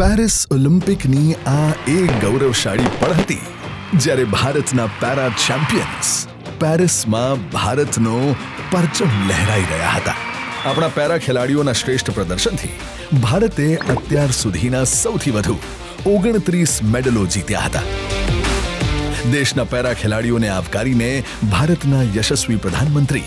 Paris ઓલિમ્પિકની આ એક ગૌરવશાળી પળ હતી જ્યારે ભારતના પેરા ચેમ્પિયન્સ પેરિસમાં ભારતનો પરચમ લહેરાઈ રહ્યા હતા. આપણા પેરા ખેલાડીઓના શ્રેષ્ઠ પ્રદર્શનથી ભારતે અત્યાર સુધીના સૌથી વધુ ઓગણત્રીસ મેડલો જીત્યા હતા. દેશના પેરા ખેલાડીઓને આવકારીને ભારતના યશસ્વી પ્રધાનમંત્રી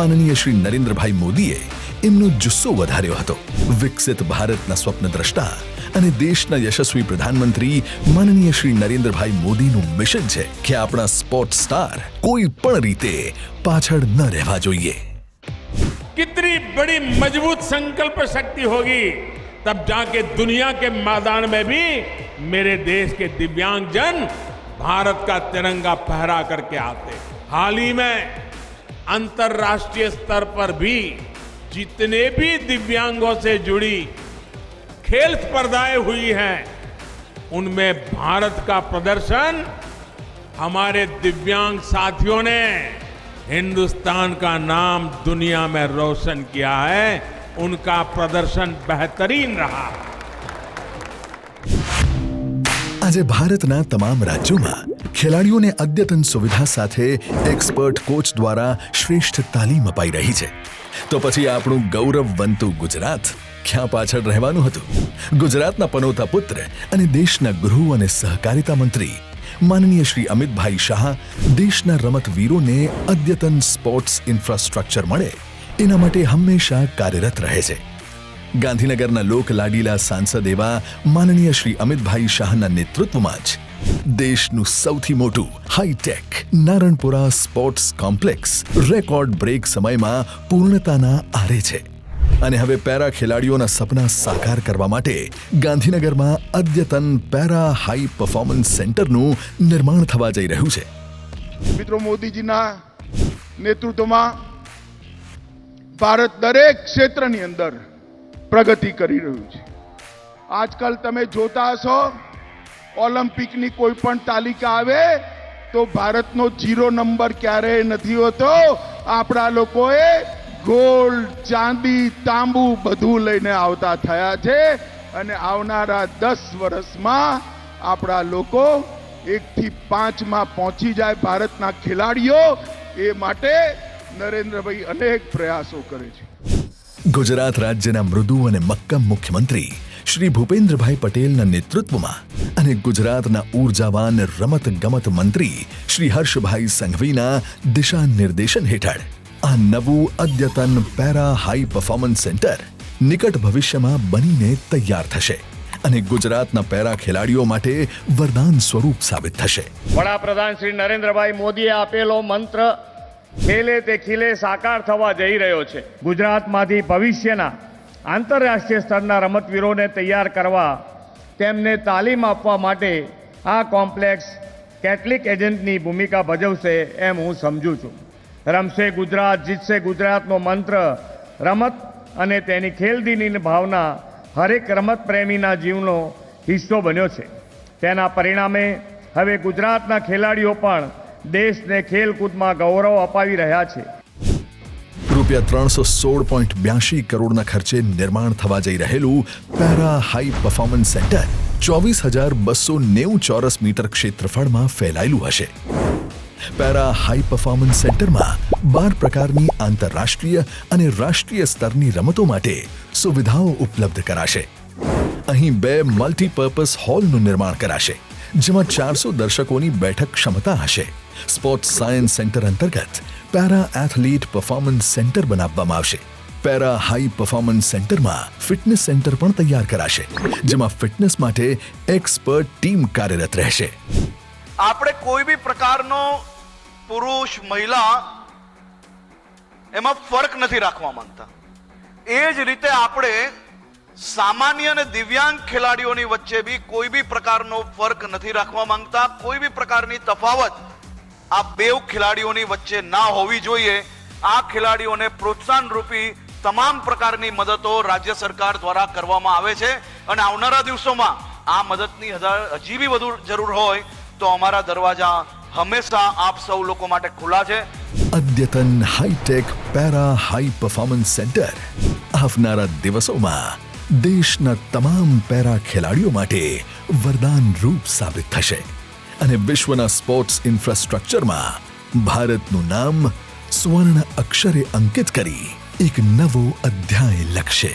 માનનીય શ્રી નરેન્દ્રભાઈ મોદીએ એમનો જુસ્સો વધાર્યો હતો. વિકસિત ભારતના સ્વપ્ન દ્રષ્ટા અને દેશના યશસ્વી પ્રધાનમંત્રી માનનીય શ્રી નરેન્દ્રભાઈ મોદીનું મિશન છે કે આપણા સ્પોર્ટ સ્ટાર કોઈ પણ રીતે પાછળ ન રહેવા જોઈએ कितनी बड़ी मजबूत संकल्प शक्ति होगी तब जाके दुनिया के मैदान में भी मेरे देश के दिव्यांगजन भारत का तिरंगा फहरा करके आते हाल ही में अंतर्राष्ट्रीय स्तर पर भी जितने भी दिव्यांगों से जुड़ी खेल स्पर्धाएं हुई हैं उनमें भारत का प्रदर्शन हमारे दिव्यांग साथियों ने हिंदुस्तान का नाम दुनिया में रोशन किया है उनका प्रदर्शन बेहतरीन रहा આજે ભારતના તમામ રાજ્યોમાં ખેલાડીઓને અદ્યતન સુવિધા સાથે એક્સપર્ટ કોચ દ્વારા શ્રેષ્ઠ તાલીમ અપાઈ રહી છે તો પછી આપણું ગૌરવ બનતું ગુજરાત ક્યાં પાછળ રહેવાનું હતું? ગુજરાતના પનોતા પુત્ર અને દેશના ગૃહ અને સહકારિતા મંત્રી માનનીય શ્રી અમિતભાઈ શાહ દેશના રમતવીરોને અદ્યતન સ્પોર્ટ્સ ઇન્ફ્રાસ્ટ્રક્ચર મળે, એના માટે હંમેશા કાર્યરત રહે છે. ગાંધીનગરના લોક લાડીલા સાંસદ એવા માનનીય શ્રી અમિતભાઈ શાહના નેતૃત્વમાં જ દેશનું સૌથી મોટું high tech Naranpura sports complex record break સમયમાં પૂર્ણતાના આરે છે. અને હવે પેરા ખેલાડીઓના સપના સાકાર કરવા માટે ગાંધીનગરમાં અદ્યતન પેરા હાઈ પરફોર્મન્સ સેન્ટરનું નિર્માણ થવા જઈ રહ્યું છે. મિત્રો, મોદીજીના નેતૃત્વમાં ભારત દરેક ક્ષેત્રની અંદર પ્રગતિ કરી રહ્યું છે. આજકાલ તમે જોતા હશો, ઓલિમ્પિકની કોઈ પણ તાલિકા આવે તો ભારતનો જીરો નંબર ક્યારેય નથી હોતો. આપણા લોકોએ ગોલ્ડ ચાંદી, તાંબુ બધું લઈને આવતા થયા છે અને આવનારા દસ વર્ષમાં આપણા લોકો એકથી પાંચમાં પહોંચી જાય ભારતના ખેલાડીઓ. એ માટે નરેન્દ્રભાઈ અનેક પ્રયાસો કરે છે. ગુજરાત રાજ્યના મૃદુ અને મક્કમ મુખ્યમંત્રી શ્રી ભૂપેન્દ્રભાઈ પટેલના નેતૃત્વમાં અને ગુજરાતના ઉર્જાવાન રમત ગમત મંત્રી શ્રી હર્ષભાઈ સંઘવીના દિશા નિર્દેશન હેઠળ આ નવું અદ્યતન પેરા હાઈ પરફોર્મન્સ સેન્ટર નિકટ ભવિષ્યમાં બનીને તૈયાર થશે અને ગુજરાતના પેરા ખેલાડીઓ માટે વરદાન સ્વરૂપ સાબિત થશે. વડાપ્રધાન શ્રી નરેન્દ્રભાઈ મોદીએ આપેલો મંત્ર, ખેલે તે ખીલે સાકાર થવા જઈ રહ્યો છે. ગુજરાતમાંથી ભવિષ્યના આંતરરાષ્ટ્રીય સ્તરના રમતવીરોને તૈયાર કરવા તેમને તાલીમ આપવા માટે આ કોમ્પ્લેક્સ કેટલીક એજન્ટની ભૂમિકા ભજવશે એમ હું સમજું છું. રમશે ગુજરાત, જીતશે ગુજરાતનો મંત્ર, રમત અને તેની ખેલદીની ભાવના હરેક રમત પ્રેમીના જીવનો હિસ્સો બન્યો છે. તેના પરિણામે હવે ગુજરાતના ખેલાડીઓ પણ દેશને ખેલકૂદમાં ગૌરવ અપાવી રહ્યા છે. રૂપિયા ત્રણસો સોળ પોઈન્ટ બ્યાસી કરોડના ખર્ચે નિર્માણ થવા જઈ રહેલું પેરા હાઈ પરફોર્મન્સ સેન્ટર ચોવીસ હજાર બસો નેવું ચોરસ મીટર ક્ષેત્રફળમાં ફેલાયેલું હશે. પેરા હાઈ પરફોર્મન્સ સેન્ટરમાં બાર પ્રકારની આંતરરાષ્ટ્રીય અને રાષ્ટ્રીય સ્તરની રમતો માટે સુવિધાઓ ઉપલબ્ધ કરાશે. અહીં બે મલ્ટીપર્પઝ હોલનું નિર્માણ કરાશે, જેમાં ચારસો દર્શકોની બેઠક ક્ષમતા હશે. સ્પોર્ટ્સ સાયન્સ સેન્ટર અંતર્ગત પેરા એથલીટ પરફોર્મન્સ સેન્ટર બનાવવામાં આવશે. પેરા હાઈ પરફોર્મન્સ સેન્ટરમાં ફિટનેસ સેન્ટર પણ તૈયાર કરાશે, જેમાં ફિટનેસ માટે એક્સપર્ટ ટીમ કાર્યરત રહેશે. આપણે કોઈ બી પ્રકારનો પુરુષ, મહિલા, એમાં ફરક નથી રાખવા માંગતા. એ જ રીતે આપણે સામાન્ય અને દિવ્યાંગ ખેલાડીઓની વચ્ચે બી કોઈ બી પ્રકારનો ફરક નથી રાખવા માંગતા. કોઈ બી પ્રકારની તફાવત આ બેવ ખેલાડીઓની વચ્ચે ના હોવી જોઈએ. આ ખેલાડીઓને પ્રોત્સાહન રૂપી તમામ પ્રકારની મદદો રાજ્ય સરકાર દ્વારા કરવામાં આવે છે. અને આવનારા દિવસોમાં આ મદદની હજા- બી વધુ જરૂર હોય તો અમારા દરવાજા હંમેશા આપ સૌ લોકો માટે ખુલ્લા છે. અદ્યતન high tech para high performance centre આવનારા દિવસોમાં દેશના તમામ પેરા ખેલાડીઓ માટે વરદાન રૂપ સાબિત થશે અને વિશ્વના સ્પોર્ટ્સ ઇન્ફ્રાસ્ટ્રક્ચરમાં ભારતનું નામ સ્વર્ણ અક્ષરે અંકિત કરી એક નવો અધ્યાય લખશે.